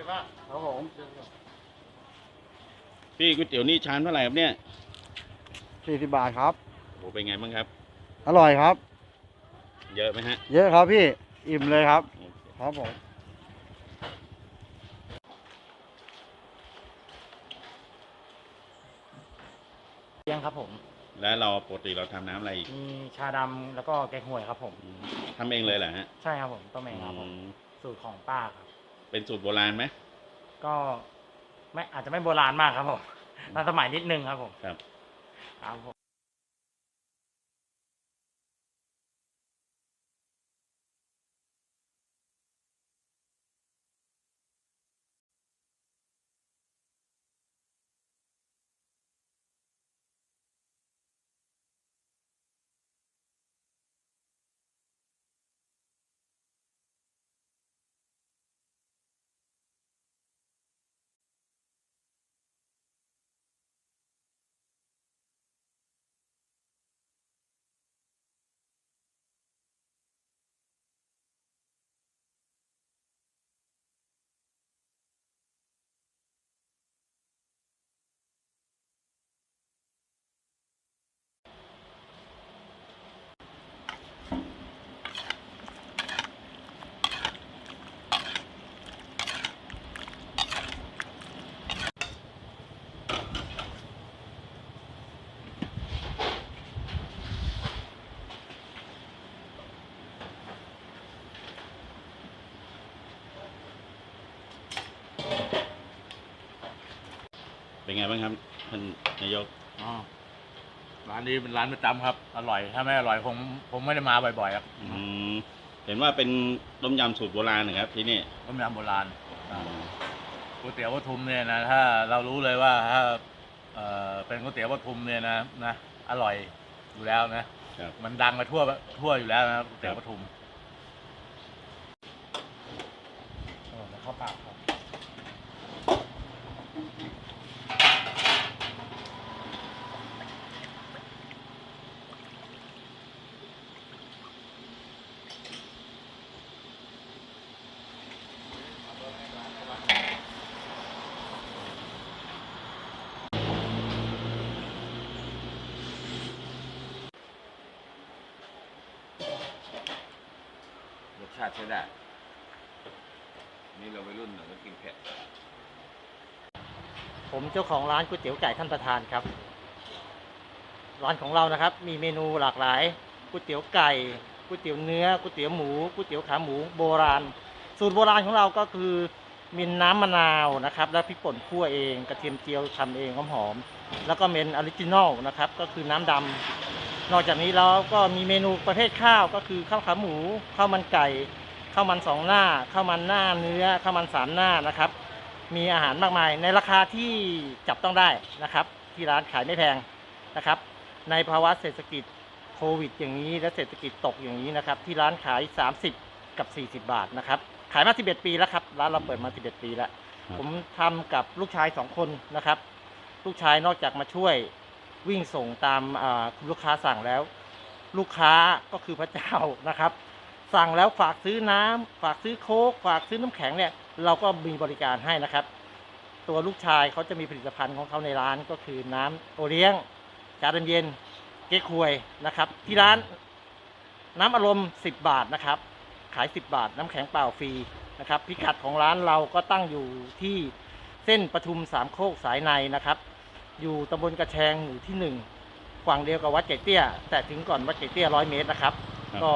ช่ปะครับผมพี่ก๋วยเตี๋ยวนี่ชามเท่าไหร่ครับเนี่ยสี่สิบบาทครับโอ้เป็นไงบ้างครับ อร่อยครับ เยอะไหมฮะ เยอะครับพี่อิ่มเลยครับ ครับผมเลี้ยงครับผมแล้วเราปกติเราทำน้ำอะไรอีกมีชาดำแล้วก็แกงห่วยครับผมอืมทำเองเลยเหรอฮะใช่ครับผมต้มเองครับผม อืมสูตรของป้าครับ เป็นสูตรโบราณไหมก็ไม่อาจจะไม่โบราณมากครับผมทันสมัยนิดนึงครับผมครับ ครับผม เป็นไงบ้างครับท่านนายกอ๋อร้านนี้เป็นร้านประจำครับ อร่อย ถ้าไม่อร่อยคงผมไม่ได้มาบ่อยๆครับอืมเห็นว่าเป็นต้มยำสูตรโบราณนะครับ ที่นี่ต้มยำโบราณอืมก๋วยเตี๋ยววัทุมเนี่ยนะถ้าเรารู้เลยว่าถ้าเอ่อเป็นก๋วยเตี๋ยววัทุมเนี่ยนะนะอร่อยอยู่แล้วนะครับมันดังมาทั่วทั่วอยู่แล้วนะก๋วยเตี๋ยววัทุมโอ้แล้วข้าวเปล่าครับ รสชาติใช้ได้ นี่เราไปรุ่นหนึ่งก็กินเผ็ด ผมเจ้าของร้านก๋วยเตี๋ยวไก่ท่านประธานครับ ร้านของเรานะครับ มีเมนูหลากหลายก๋วยเตี๋ยวไก่ก๋วยเตี๋ยวเนื้อก๋วยเตี๋ยวหมูก๋วยเตี๋ยวขาหมูโบราณ สูตรโบราณของเราก็คือมีน้ำมะนาวนะครับ แล้วพริกป่นคั่วเอง กระเทียมเจียวทำเองหอมๆแล้วก็เป็นออริจินอลนะครับ ก็คือน้ำดำ นอกจากนี้แล้วก็มีเมนูประเภทข้าวก็คือข้าวขาหมูข้าวมันไก่ข้าวมันสองหน้าข้าวมันหน้าเนื้อข้าวมันสามหน้านะครับ มีอาหารมากมายในราคาที่จับต้องได้นะครับ ที่ร้านขายไม่แพงนะครับ ในภาวะเศรษฐกิจโควิด อย่างนี้และเศรษฐกิจตกอย่างนี้นะครับ ที่ร้านขาย 30 กับ 40 บาทนะครับ ขายมา 11 ปีแล้วครับ ร้านเราเปิดมา 11 ปีแล้ว ผมทำกับลูกชาย 2 คนนะครับ ลูกชายนอกจากมาช่วย วิ่งส่งตามคุณลูกค้าสั่งแล้ว ลูกค้าก็คือพระเจ้านะครับ สั่งแล้วฝากซื้อน้ำฝากซื้อโค้กฝากซื้อน้ำแข็งเนี่ยเราก็มีบริการให้นะครับ ตัวลูกชายเขาจะมีผลิตภัณฑ์ของเขาในร้านก็คือน้ำโอเลี้ยงชาดำเย็นเก๊กฮวยนะครับ ที่ร้านน้ำอารมณ์ 10 บาทนะครับ ขาย 10 บาท น้ำแข็งเปล่าฟรีนะครับ พิกัดของร้านเราก็ตั้งอยู่ที่เส้นปทุมสามโคกสายในนะครับ อยู่ตำบลกระแชงหมู่ที่หนึ่งฝั่งเดียวกับวัดไก่เตี้ย แต่ถึงก่อนวัดไก่เตี้ยร้อยเมตรนะครับ ครับ ก็